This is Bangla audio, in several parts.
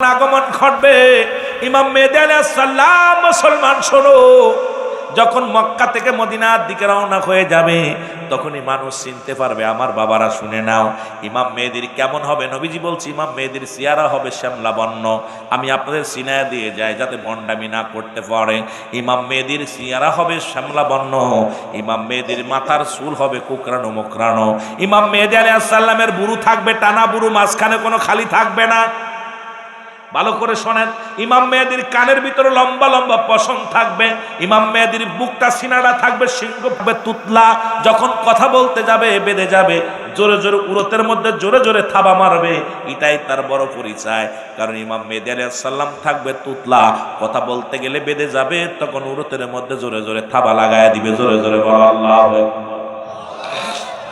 আগমন ঘটবে। ইমাম মেহদি আলাইহিস সালাম মুসলমান, শোনো, যখন মক্কা থেকে মদিনার দিকে রওনা হয়ে যাবে, তখনই মানুষ চিনতে পারবে, আমার বাবারা শুনে নাও, ইমাম মেহেদির কেমন হবে? নবীজি বলছি, ইমাম মেহেদির সিয়ারা হবে শ্যামলা বর্ণ। আমি আপনাদের সিনায়া দিয়ে যাই যাতে ভণ্ডামি না করতে পারে। ইমাম মেহেদির সিয়ারা হবে শ্যামলা বর্ণ। ইমাম মেয়েদের মাথার চুল হবে কুকরানো মোকরানো ইমাম মেহেদি আলাইহিস সালামের বুড়ু থাকবে, টানা বুড়ু মাঝখানে কোনো খালি থাকবে না। ভালো করে শোনেন, ইমাম মেহেদির কানের ভিতরে লম্বা লম্বা পশম থাকবে, ইমাম মেহেদির বুকটা সিনারা থাকবে, সিংহ তুতলা, যখন কথা বলতে যাবে, বেঁধে যাবে, জোরে জোরে উরতের মধ্যে জোরে জোরে থাবা মারবে, এটাই তার বড় পরিচয়, কারণ ইমাম আলাইহিস সালাম থাকবে তুতলা, কথা বলতে গেলে বেঁধে যাবে, তখন উরতের মধ্যে জোরে জোরে থাবা লাগায় দিবে, জোরে জোরে বলো আল্লাহ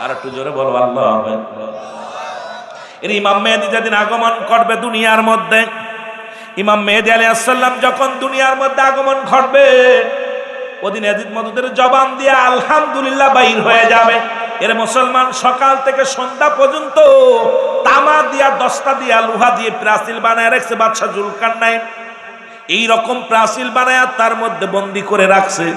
আর একটু জোরে বলো আল্লাহ এর ইমাম মেহেদি যেদিন আগমন করবে দুনিয়ার মধ্যে ইমাম মেহেদি আলী আসাল্লাম যখন দুনিয়ার মধ্যে আগমন ঘটবে, ওদিন এদিন মধুদের জবান দিয়ে আলহামদুলিল্লাহ বাইর হয়ে যাবে। এর মুসলমান সকাল থেকে সন্ধ্যা পর্যন্ত তামা দিয়া, দস্তা দিয়া, লোহা দিয়ে প্রাচীল বানায় রাখছে, বাদশাহ জুলকার নাই এই রকম প্রাচীল বানায় তার মধ্যে বন্দি করে রাখছে।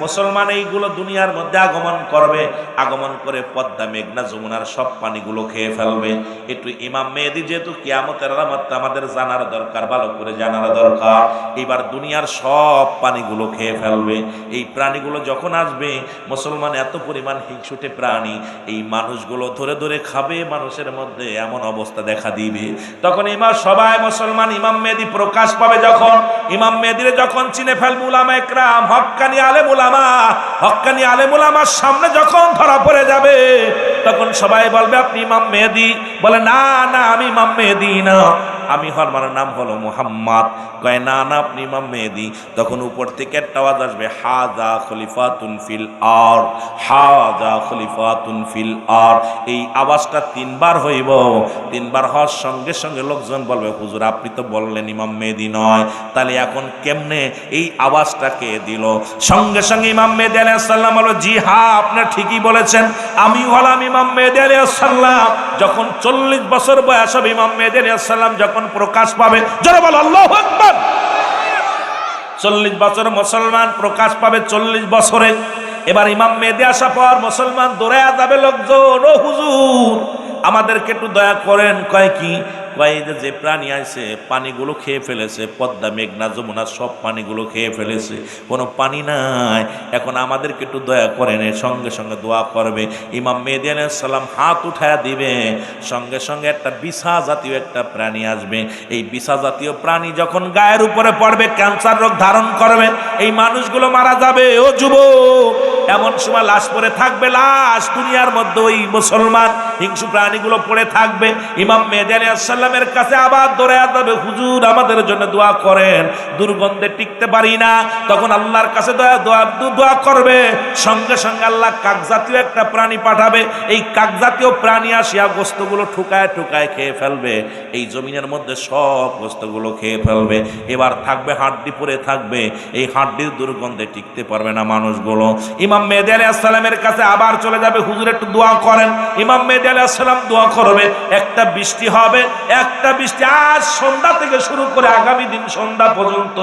মুসলমান এইগুলো দুনিয়ার মধ্যে আগমন করবে, আগমন করে পদ্মা, মেঘনা, যমুনার সব পানিগুলো খেয়ে ফেলবে। একটু ইমাম মেহেদি যেহেতু কিয়ামতের আলামত আমাদের জানার দরকার, ভালো করে জানার দরকার। এবার দুনিয়ার সব পানিগুলো খেয়ে ফেলবে। এই প্রাণীগুলো যখন আসবে, মুসলমান এত পরিমাণ হিংসুটে প্রাণী, এই মানুষগুলো ধরে ধরে খাবে, মানুষের মধ্যে এমন অবস্থা দেখা দিবে। তখন এবার সবাই মুসলমান ইমাম মেহেদি প্রকাশ পাবে যখন। ইমাম মেহেদিরে যখন চিনে ফেলবে উলামা একরাম, হক্কানি আলেম উলামা হক্কানি আলেম ওলামার সামনে যখন ধরা পড়ে যাবে, তখন সবাই বলবে, আপনি ইমাম মেহেদি। বলে, না না, আমি ইমাম মেহেদি না। আমি হরমার নাম হলো মুহাম্মদ। কয়, না না, আপনি ইমাম মেহেদি। তখন উপর থেকে একটা আওয়াজ আসবে, হাজা খলিফা তুনফিল আর, হাজা খলিফা তুনফিল আর। এই আওয়াজটা তিনবার হইব। তিনবার হওয়ার সঙ্গে সঙ্গে লোকজন বলবে, হুজুর, আপনি তো বললেন ইমাম মেহেদি নয়। তাহলে এখন কেমনে এই আওয়াজটা কে দিল? সঙ্গে সঙ্গে ইমাম মেহেদি আলাইহিস সালাম বলো জি হ্যাঁ আপনি ঠিকই বলেছেন। আমি হলাম ইমাম মেহেদি আলাইহিস সালাম। যখন চল্লিশ বছর বয়স হবে, ইমাম মেহেদি আলাইহিস সালাম যখন প্রকাশ পাবে, জোরে বল, আল্লাহ আকবার। চল্লিশ বছর মুসলমান প্রকাশ পাবে চল্লিশ বছরে। এবার ইমাম মেহেদি আসা পর মুসলমান দৌড়ে যাবে, লোকজন, ও হুজুর, আমাদেরকে একটু দয়া করেন, কয় কি? এই যে প্রাণী আছে পানিগুলো খেয়ে ফেলেছে, পদ্মা, মেঘনা, যমুনা, সব পানিগুলো খেয়ে ফেলেছে, কোনো পানি নাই। এখন আমাদেরকে একটু দয়া করেন সঙ্গে সঙ্গে দোয়া করবে। ইমাম আলাইহিস সালাম হাত উঠায়া দিবে, সঙ্গে সঙ্গে একটা বিছা জাতীয় একটা প্রাণী আসবে। এই বিছা জাতীয় প্রাণী যখন গায়ের উপরে পড়বে ক্যান্সার রোগ ধারণ করবে, এই মানুষগুলো মারা যাবে। ও যুবক, এমন সময় লাশ পরে থাকবে, লাশ দুনিয়ার মধ্যে ওই মুসলমান হিংসু প্রাণীগুলো পড়ে থাকবে। ইমাম আলাইহিস সালামের কাছে আবার দৌড়ে যাবে হুজুর আমাদের জন্য দোয়া করেন। দুর্গন্ধে টিকতে পারি না। তখন আল্লাহর কাছে দোয়া দোয়া দোয়া করবে। সঙ্গে সঙ্গে আল্লাহ কাকজাতীয় একটা প্রাণী পাঠাবে। এই কাকজাতীয় প্রাণী আসিয়া গোস্তগুলো ঠুকায় ঠুকায় খেয়ে ফেলবে। এই জমিনের মধ্যে সব গোস্তগুলো খেয়ে ফেলবে। এবার থাকবে, হাড্ডি পরে থাকবে। এই হাড্ডির দুর্গন্ধে টিকতে পারবে না মানুষগুলো। ইমাম মেহেদি আলাইহিস সালামের কাছে আবার চলে যাবে। হুজুর একটু দোয়া করেন। ইমাম মেহেদি আলাইহিস সালাম দোয়া করবে। একটা বৃষ্টি হবে একটা বৃষ্টি আজ সন্ধ্যা থেকে শুরু করে আগামী দিন সন্ধ্যা পর্যন্ত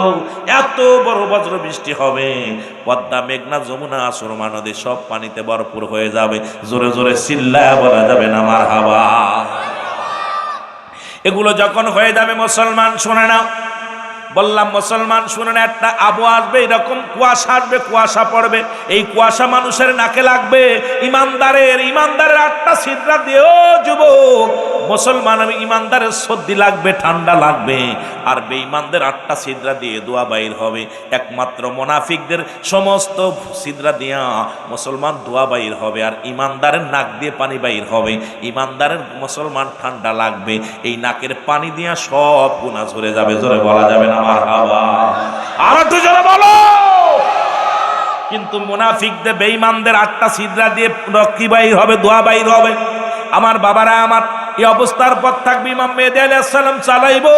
এত বড় বজ্র বৃষ্টি হবে। পদ্মা, মেঘনা, যমুনা সুরমা নদী সব পানিতে ভরপুর হয়ে যাবে। জোরে জোরে চিল্লা বলা যাবে না মার হাওয়া এগুলো যখন হয়ে যাবে, মুসলমান, শোনে না। বললাম, মুসলমান, শুনেন, একটা আবু আসবে, এরকম কুয়াশা আসবে, কুয়াশা পড়বে। এই কুয়াশা মানুষের নাকে লাগবে। ইমানদারের ইমানদারের আটটা সিদ্রা দিয়েও যুবক, মুসলমান ইমানদারের সর্দি লাগবে, ঠান্ডা লাগবে। আর বেঈমানদের আটটা সিদ্রা দিয়ে দোয়া বাইর হবে। একমাত্র মোনাফিকদের সমস্ত সিদ্রা দিয়া মুসলমান দোয়া বাইর হবে। আর ইমানদারের নাক দিয়ে পানি বাইর হবে। ইমানদারের মুসলমান ঠান্ডা লাগবে। এই নাকের পানি দিয়া সব গুণা ঝরে যাবে। জোরে বলা যাবে না? বলো। কিন্তু মুনাফিকদের, বেঈমানদের আটটা সিদ্রা দিয়ে রক্ষী বাইর হবে দোয়া বাইর হবে। আমার বাবারা আমার এই অবস্থার পর থাকবে ইমাম মেহেদি আলাইহিস সালাম চালাইবো।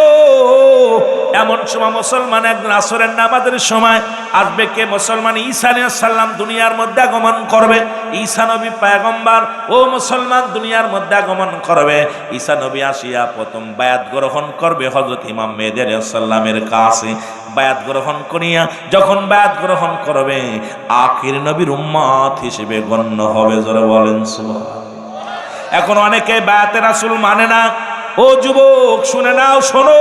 এমন সময় মুসলমান একদিন আসরের নামাজের সময় আসবে কে? মুসলমান ঈসা সাল্লাম দুনিয়ার মধ্যে আগমন করবে। ঈসা নবী পায়গম্বার, ও মুসলমান দুনিয়ার মধ্যে আগমন করবে। ঈসা নবী আসিয়া প্রথম বায়াত গ্রহণ করবে হজরত ইমাম মেদের সাল্লামের কাছে। বায়াত গ্রহণ করিয়া যখন বায়াত গ্রহণ করবে, আখির নবীর উম্মত হিসেবে গণ্য হবে। জোরে বলেন সুবহান এখন অনেকে বায়াতে রাসুল মানে না। ও যুবক শুনে নাও শোনো।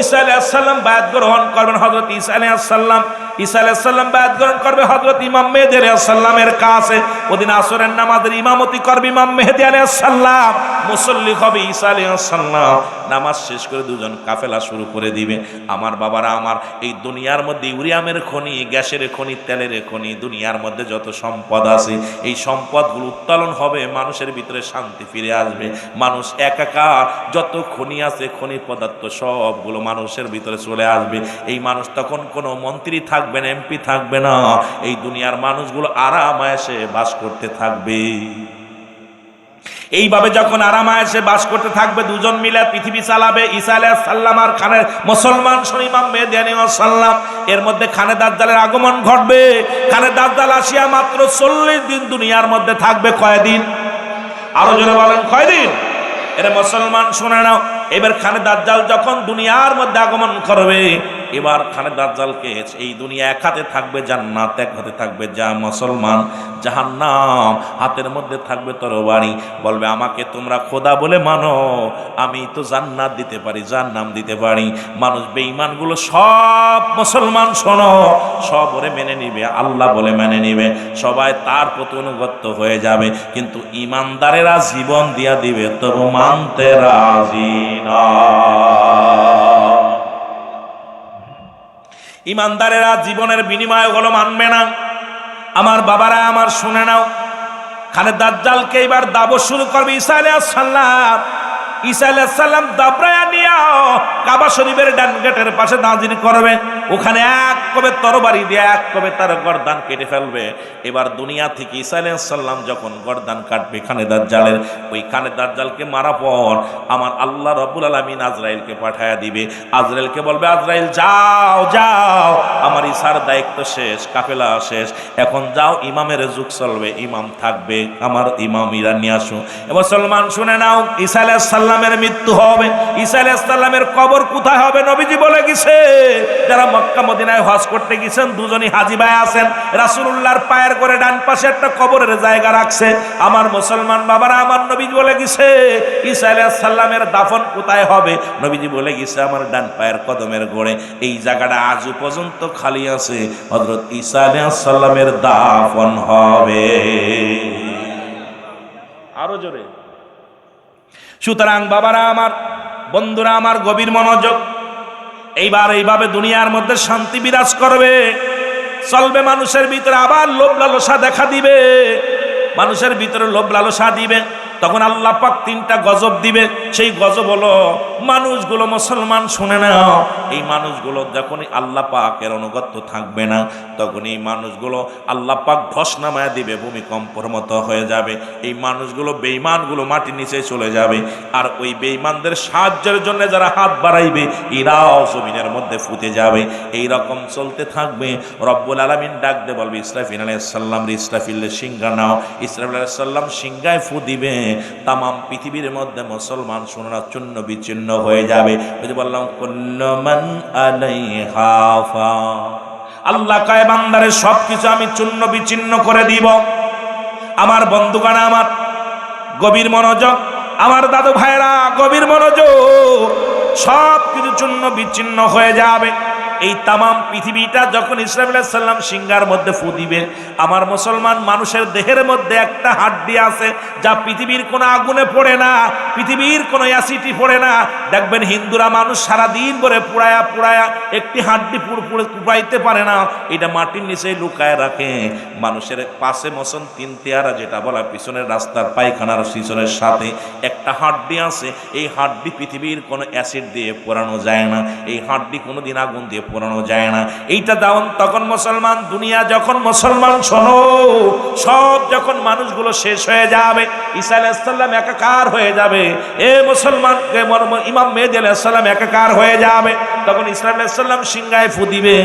ঈসা আলাইসাল্লাম বায়াত গ্রহণ করবেন হজরত ঈসা আলাইসাল্লাম ঈসা আলাইসাল্লাম বায়াত গ্রহণ করবে হজরত ইমাম মেহেদি আলাইসাল্লামের কাছে। ওদিন আসরের নামাজের ইমামতি করবে ইমাম মেহেদি আলাইসাল্লাম মুসল্লি হবে ঈসা আলাইসাল্লাম নামাজ শেষ করে দুজন কাফেলা শুরু করে দিবে। আমার বাবারা, আমার এই দুনিয়ার মধ্যে ইউরিয়ামের খনি, গ্যাসের খনি, তেলের খনি, দুনিয়ার মধ্যে যত সম্পদ আছে, এই সম্পদগুলো উত্তোলন হবে, মানুষের ভিতরে শান্তি ফিরে আসবে। মানুষ একাকার, যত খনি আছে খনি পদার্থ সবগুলো মানুষের ভিতরে চলে আসবে। এই মানুষ তখন কোনো মন্ত্রী থাকবে না, এমপি থাকবে না। এই দুনিয়ার মানুষগুলো আরামায়াসে বাস করতে থাকবে। এইভাবে যখন আরামায়াসে বাস করতে থাকবে, দুজন মিলে পৃথিবী চালাবে। সাল্লাম আর খানের মুসলমান শনিমাম মেদিয়ানি সাল্লাম এর মধ্যে খানে দাজ্জালের আগমন ঘটবে। খানে দাজ্জাল আসিয়া মাত্র চল্লিশ দিন দুনিয়ার মধ্যে থাকবে। কয়দিন? আরও জোরে বলেন, কয়দিন? এর মুসলমান, শুনে নাও। এবার খানে দাজ্জাল যখন দুনিয়ার মধ্যে আগমন করবে এবার খানে দাজ্জালকে এই দুনিয়া এক হাতে থাকবে জান্নাত, এক হাতে থাকবে যা মুসলমান, জাহান্নাম, হাতের মধ্যে থাকবে তরবারি। বলবে, আমাকে তোমরা খোদা বলে মানো, আমি তো জান্নাত দিতে পারি জান্নাম দিতে পারি। মানুষ বেঈমানগুলো সব মুসলমান, শোনো, সব ওরে মেনে নিবে, আল্লাহ বলে মেনে নিবে। সবাই তার প্রতি অনুগত্য হয়ে যাবে, কিন্তু ইমানদারেরা জীবন দিয়া দিবে, তবু মানতে রাজি না। ইমানদারেরা জীবনের বিনিময় হলো মানবে না। আমার বাবারা আমার শুনে নাও। খানে দাজ্জালকে এবার দাবো শুরু করবে ইসা আলিয়া সাল্লাম ইসা আলিয়া সাল্লাম দাবরায়া নিয়াও কাবা শরীফের ডান গেটের পাশে নাজির করবে, ওখানে এক কবে তরবারি দিয়ে এক কবে তার গর্দান কেটে ফেলবে। এবার দুনিয়া থেকে ঈসা আলাইহিস সালাম যখন গর্দান কাটবে খানে দাজ্জালের ওই খানে দাজ্জালকে মারা পর আমার আল্লাহ রব্বুল আলামিন আজরাইলকে পাঠায়া দিবে। আজরাইলকে বলবে, আজরাইল, যাও যাও, আমার ঈসার দায়িত্ব শেষ, কাফেলা শেষ। এখন যাও, ইমামের যুগ চলবে, ইমাম থাকবে, আমার ইমাম ইরা নিয়ে আসো মুসলমান শুনে নাও ঈসা আলাইহিস সালামের মৃত্যু হবে। ঈসা সালামের কবর কোথায় হবে নবীজি বলে গেছে। যারা মক্কা মদিনায় হজ করতে গেছেন, দুজনই হাজি ভাই আছেন। রাসূলুল্লাহর পায়ের করে ডান পাশে একটা কবরের জায়গা রাখছে। আমার মুসলমান বাবারা, আমার নবীজি বলে গেছে, ঈসা আলাইহিস সালামের দাফন কোথায় হবে? নবীজি বলে গেছে, আমার ডান পায়ের কদমের গোড়ে এই জায়গাটা আজ পর্যন্ত খালি আছে। হযরত ঈসা আলাইহিস সালামের দাফন হবে। আরও জোরে। সুতরাং বাবারা, আমার বন্ধুরা, আমার গভীর মনোযোগ। এইবার এইভাবে দুনিয়ার মধ্যে শান্তি বিরাজ করবে। চলবে মানুষের ভিতরে আবার লোভ লালসা দেখা দিবে। মানুষের ভিতরে লোভ লালসা দিবে। তখন আল্লাহ পাক তিনটা গজব দিবে। সেই গজব হলো, মানুষগুলো মুসলমান শুনে নাও। এই মানুষগুলো যখনই আল্লাহ পাকের অনুগত্য থাকবে না, তখন এই মানুষগুলো আল্লাহ পাক ধস নামায় দিবে, ভূমিকম্পর মতো হয়ে যাবে। এই মানুষগুলো বেঈমানগুলো মাটির নিচে চলে যাবে। আর ওই বেঈমানদের সাহায্যের জন্য যারা হাত বাড়াইবে, এরাও জমিনের মধ্যে ফুটে যাবে। এই রকম চলতে থাকবে। রব্বুল আলমিন ডাক দে বলবে, ইসরাফিল আলাইসাল্লাম ইসরাফিল্লের সিংহা নাও। ইসরাফিল আলাইসাল্লাম সিংহায় ফু দিবে। তাম পৃথিবীর মধ্যে মুসলমান সোনারা চূন্য বিচ্ছিন্ন হয়ে যাবে যে বললাম কুল্লমান আলাইহা ফান। আল্লাহ কায়, বান্দারে সব কিছু আমি চূন্য বিচ্ছিন্ন করে দিব আমার বন্ধুগণ আমার গভীর মনোযোগ, আমার দাদু ভাইরা গভীর মনোযোগ সব কিছু চূন্য বিচ্ছিন্ন হয়ে যাবে এই তামাম পৃথিবীটা যখন ইসলাম সাল্লাম সিংহার মধ্যে ফু দিবে, আমার মুসলমান মানুষের দেহের মধ্যে একটা হাড্ডি আছে যা পৃথিবীর কোনো আগুনে পড়ে না, পৃথিবীর কোনো অ্যাসিটি পড়ে না। দেখবেন হিন্দুরা মানুষ সারা দিন করে পুড়ায়া পুড়ায়া একটি হাড্ডি পুড় পুড়ে পুড়াইতে পারে না। এটা মাটির নিচে লুকায় রাখে। মানুষের পাশে মসন তিন তেয়ারা যেটা বলা পিছনের রাস্তার পায়খানার পিছনের সাথে একটা হাড্ডি আছে। এই হাড্ডি পৃথিবীর কোনো অ্যাসিড দিয়ে পোড়ানো যায় না। এই হাড্ডি কোনো দিন আগুন দিয়ে পোড়ানো যায় না। এইটা দাউন তখন মুসলমান, দুনিয়া যখন মুসলমান, শোনো, সব যখন মানুষগুলো শেষ হয়ে যাবে, ঈসা আলাইসাল্লাম একাকার হয়ে যাবে। এ মুসলমান ইমাম মেহেদি আলাইসাল্লাম একাকার হয়ে যাবে। তখন ইসলাম আলাইসাল্লাম সিংহায় ফু দিবে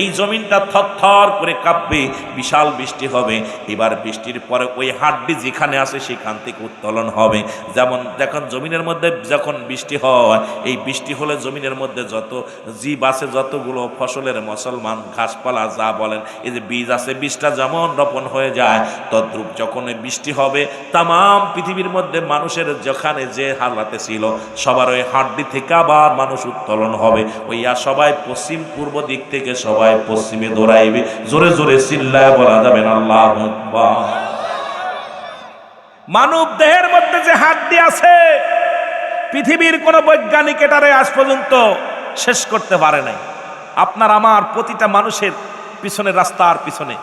এই জমিনটা থর করে কাঁপবে, বিশাল বৃষ্টি হবে। এবার বৃষ্টির পরে ওই হাড্ডি যেখানে আসে সেখান থেকে উত্তোলন হবে। যেমন যখন জমিনের মধ্যে যখন বৃষ্টি হয়, এই বৃষ্টি হলে জমিনের মধ্যে যত জীব আছে যতগুলো ফসলের মুসলমান ঘাসপালা যা বলেন এই যে বীজ আছে বীজটা যেমন রোপণ হয়ে যায় তদ্রূপ যখন বৃষ্টি হবে তাম পৃথিবীর মধ্যে মানুষের যেখানে যে হালাতে ছিল সবার ওই হাড্ডি থেকে আবার মানুষ উত্তোলন হবে। ওইয়া সবাই পশ্চিম পূর্ব দিক থেকে সবাই পশ্চিমে দৌড়াইবে। জোরে জোরে চিল্লায় বলা যাবে না আল্লাহ মানব দেহের মধ্যে যে হাড্ডি আছে পৃথিবীর কোন বৈজ্ঞানিক এটারে আজ পর্যন্ত শেষ করতে পারে নাই। আপনার আমার প্রতিটা মানুষের পিছনের রাস্তার পিছনে।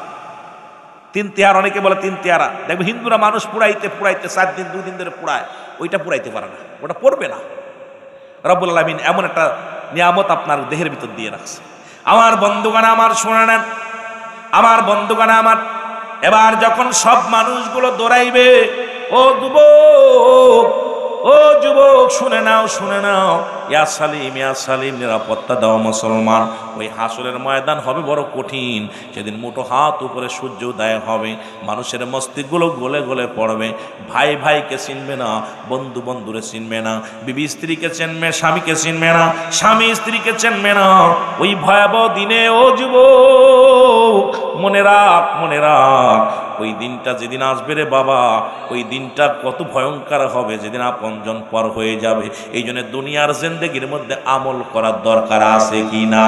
তিন তিহার, অনেকে বলে তিন তেহারা। দেখবে হিন্দুরা মানুষ পুড়াইতে পুড়াইতে চার দিন, দুই দিন ধরে পুড়ায়। ওইটা পুড়াইতে পারে না। ওটা পড়বে না। রব্বুল আলমিন এমন একটা নিয়ামত আপনার দেহের ভিতর দিয়ে রাখছে। আমার বন্ধুগানা আমার শুনে নেন। আমার বন্ধুগানা আমার। এবার যখন সব মানুষগুলো দৌড়াইবে, ও যুবক ও যুবক, শুনে নাও শুনে নাও। ইয়া সালিম ইয়া সালিম, নিরাপত্তা দাও মুসলমান। ওই হাসরের ময়দান হবে বড় কঠিন। সেদিন মোটো হাত উপরে সূর্য উদয় হবে। মানুষের মস্তিষ্কগুলো গলে গলে পড়বে। ভাই ভাইকে চিনবে না, বন্ধু বন্ধুরে চিনবে না, বিবি স্ত্রীকে চিনবে, স্বামীকে চিনবে না, স্বামী স্ত্রীকে চিনবে না। ওই ভয়াবহ দিনে ও যুবক, মনে রাখ মনে রাখ ওই দিনটা যেদিন আসবে রে বাবা, ওই দিনটা কত ভয়ঙ্কর হবে, যেদিন আপনজন পর হয়ে যাবে। এই জন্য দুনিয়ার জিন্দগির মধ্যে আমল করার দরকার আছে কি না?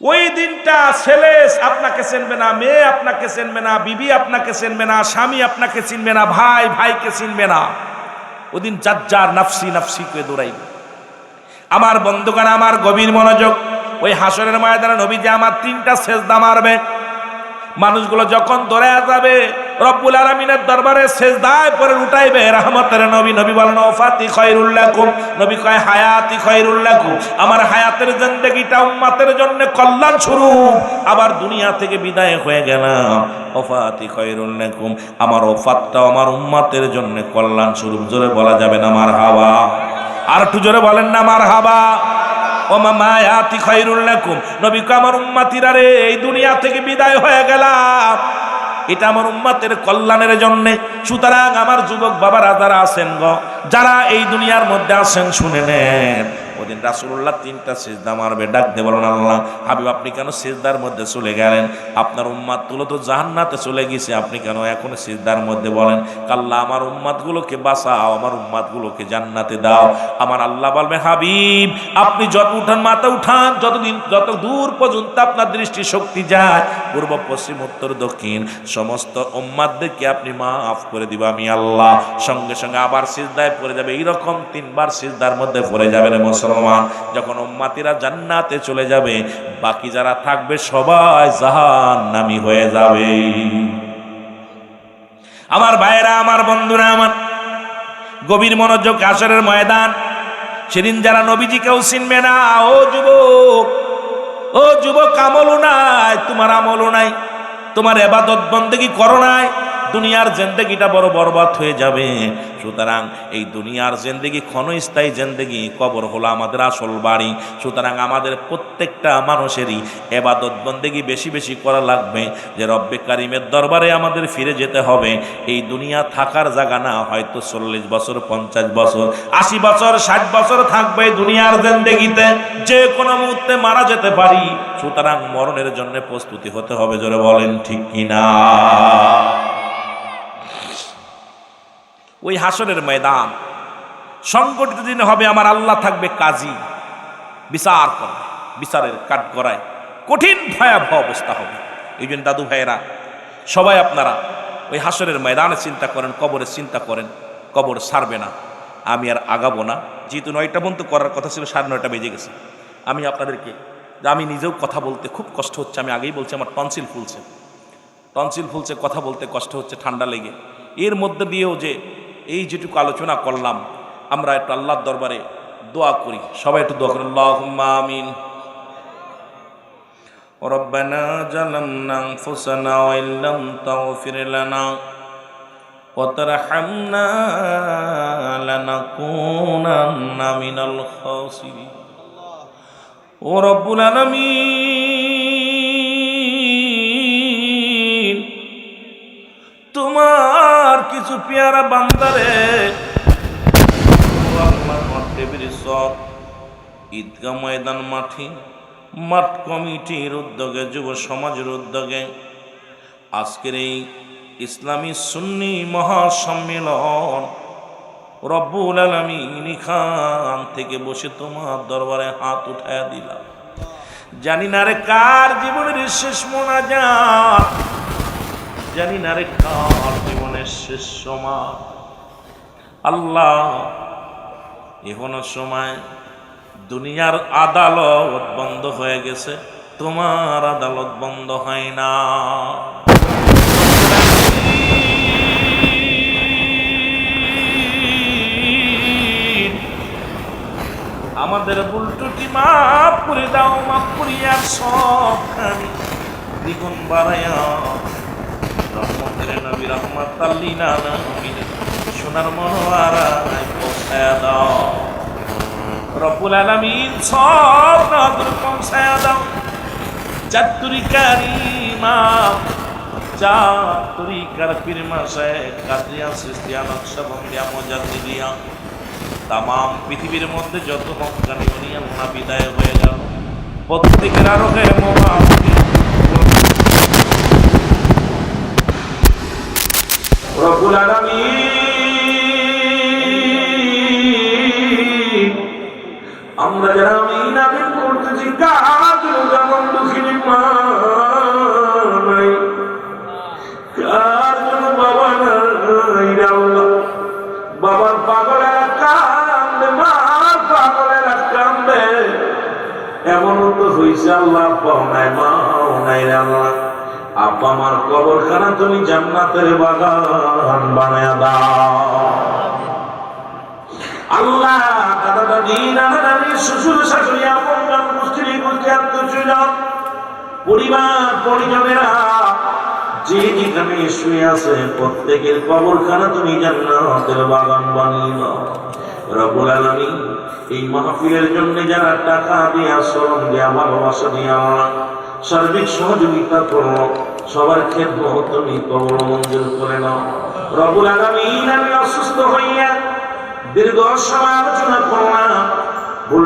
ওই দিনটা ছেলে আপনাকে চিনবে না, মেয়ে আপনাকে চিনবে না, বিবি আপনাকে চিনবে না, স্বামী আপনাকে চিনবে না, ভাই ভাইকে চিনবে না। ওদিন যার যার নাফসি নাফসি করে দৌড়াইবে। আমার বন্ধুগান আমার গভীর মনোযোগ ওই হাসরের ময়দানে নবী যে আমার তিনটা সেজদা মারবে। মানুষগুলো যখন ধরে যাবে, রব্বুল আলমিনের দরবারে সেজদায় পরে উঠাইবে। রহমতের নবী নবী বলেন, ওফাতি খয়রুল্লাকুম নবী কয়, হায়াতি খয়রুল্লাকুম আমার হায়াতের জিন্দেগিটা উম্মাতের জন্য কল্যাণ শুরু আবার দুনিয়া থেকে বিদায় হয়ে গেলাম। ওফাতি খয়রুল্লাকুম আমার ওফাতটাও আমার উম্মাতের জন্য কল্যাণ স্বরূপ। জোরে বলা যাবে না আমার হাওয়া আর একটু জোরে বলেন না আমার হাবা ও মায়াতি খৈরুল্লাকুম নবী কো আমার উম্মাতিরা রে, এই দুনিয়া থেকে বিদায় হয়ে গেলাম। এটা আমার উম্মাতের কল্যাণের জন্য। সুতরাং আমার যুবক বাবারা যারা আছেন গো, যারা এই দুনিয়ার মধ্যে আছেন, শুনে নেন। ওদিন রাসুল্লাহ তিনটা সেজদা মারবে, ডাক দে বলেন আল্লাহ, হাবিব, আপনি কেন সেজদার মধ্যে চলে গেলেন? আপনার উম্মাতগুলো তো জাহান্নাতে চলে গেছে, আপনি কেন এখন সেজদার মধ্যে বলেন? কাল্লা, আমার উম্মাত গুলোকে বাঁচাও, আমার উম্মাত গুলোকে জান্নাতে দাও। আমার আল্লাহ বলবে, হাবিব, আপনি যত উঠান, মাথা উঠান, যতদিন, যত দূর পর্যন্ত আপনার দৃষ্টি শক্তি যায়, পূর্ব, পশ্চিম, উত্তর, দক্ষিণ, সমস্ত উম্মাদদেরকে আপনি মাফ করে দিব আমি আল্লাহ। সঙ্গে সঙ্গে আবার সিজদায় পড়ে যাবে, এইরকম তিনবার সিজদার মধ্যে পড়ে যাবে রে মুসলমান। যখন উম্মাতিরা জান্নাতে চলে যাবে, বাকি যারা থাকবে সবাই জাহান নামি হয়ে যাবে। আমার ভাইয়েরা, আমার বন্ধুরা, আমার গভীর মনোযোগ আসরের ময়দান। সেদিন যারা নবীজিকেও চিনবে না, ও যুবক ও যুবক আমলও নাই, তোমার আমলও নাই, তোমার এবাদত বন্দেগি করো নাই। দুনিয়ার জেন্দেগিটা বড় বরবাদ হয়ে যাবে। সুতরাং এই দুনিয়ার জেন্দেগি, ক্ষণস্থায়ী জেন্দেগি, কবর হলো আমাদের আসল বাড়ি। সুতরাং আমাদের প্রত্যেকটা মানুষেরই এবাদত বন্দেগি বেশি বেশি করা লাগবে যে রব্বে কারিমের দরবারে আমাদের ফিরে যেতে হবে। এই দুনিয়া থাকার জায়গা না, হয়তো চল্লিশ বছর, পঞ্চাশ বছর, আশি বছর, ষাট বছর থাকবে দুনিয়ার জেন্দেগিতে। যে কোনো মুহূর্তে মারা যেতে পারি। সুতরাং মরণের জন্য প্রস্তুতি হতে হবে, জোরে বলেন ঠিক কিনা? ওই হাসরের ময়দান। সংগঠিত দিন হবে আমার আল্লাহ থাকবে কাজী। বিচার করবে, বিচারের কাঠ করায় কঠিন ভয়াবহ অবস্থা হবে। এই জন্য দাদু ভাইয়েরা, সবাই আপনারা ওই হাসরের ময়দানে চিন্তা করেন, কবরে চিন্তা করেন, কবর সারবে না। আমি আর আগাবো না। যেহেতু নয়টা পর্যন্ত করার কথা ছিল, সাড়ে নয়টা বেজে গেছে। আমি আপনাদেরকে, আমি নিজেও কথা বলতে খুব কষ্ট হচ্ছে। আমি আগেই বলছি, আমার টনসিল ফুলছে। টনসিল ফুলছে, কথা বলতে কষ্ট হচ্ছে, ঠান্ডা লেগে। এর মধ্যে দিয়েও যে এই যেটুকু আলোচনা করলাম আমরা একটু আল্লাহর দরবারে দোয়া করি সবাই একটু দোয়া করি আল্লাহুম্মা আমিন ربنا ظلمنا انفسنا وان لم تغفر لنا وترحمنا لنكونن من الخاسرين ورب العالمين তোমার কিছু পেয়ারা বান্দারে। ঈদগা ময়দান মাঠে, মাঠ কমিটির উদ্যোগে, যুব সমাজের উদ্যোগে আজকের এই ইসলামী সুন্নি মহাসম্মেলন রব্বুল আলমিন খান থেকে বসে তোমার দরবারে হাত উঠায় দিলাম। জানি না রে কার জীবনের শেষ মোনাজাত। জানি না রে কার জীবনের শেষ সময় আল্লাহ এখনও সময় দুনিয়ার আদালত বন্ধ হয়ে গেছে, তোমার আদালত বন্ধ হয় না। আমাদের ত্রুটি মাফ করে দাও মাপ করিয়া সব খানি দ্বিগুণ বাড়াইয়া রহমতের নবী রহমত আল্লিনা সোনার মনোয়ারায় পৌঁছায়া দাও রব্বুল আলামিন সব নজর পৌঁছায়া দাও। চাতুরিকারি মা চাতুরিকার পীর মাসে কাদিয়া সৃষ্টিয়া নকশবন্দিয়া মজাদিয়া তামাম পৃথিবীর মধ্যে যত হকানি উনি বিদায় হয়ে গেল প্রত্যেকের আরও হয়ে রব্বুল আলামিন। আমার কবরখানা তুমি জান্নাতের বাগান বানায়া দাও। আল্লাহ দাদা দাদি নানা নানি শ্বশুর শাশুড়ি, আপন জন গোষ্ঠী আত্মীয় পরিবার, পরিজনেরা যে যেখানে শুয়ে আছে প্রত্যেকের কবরখানা তুমি জান্নাতের বাগান বানিয়ে দাও। রব্বুল আলামিন, এই মাহফিলের জন্য যারা টাকা দিয়া, শ্রম দিয়া, ভালোবাসা দিয়া সার্বিক সহযোগিতা করো। সবার ক্ষেত্রে তুমি কবর মঞ্জুর করে নাও। রবুল আলমিন আমি অসুস্থ হইয়া দীর্ঘ সময় আলোচনা করলাম। ভুল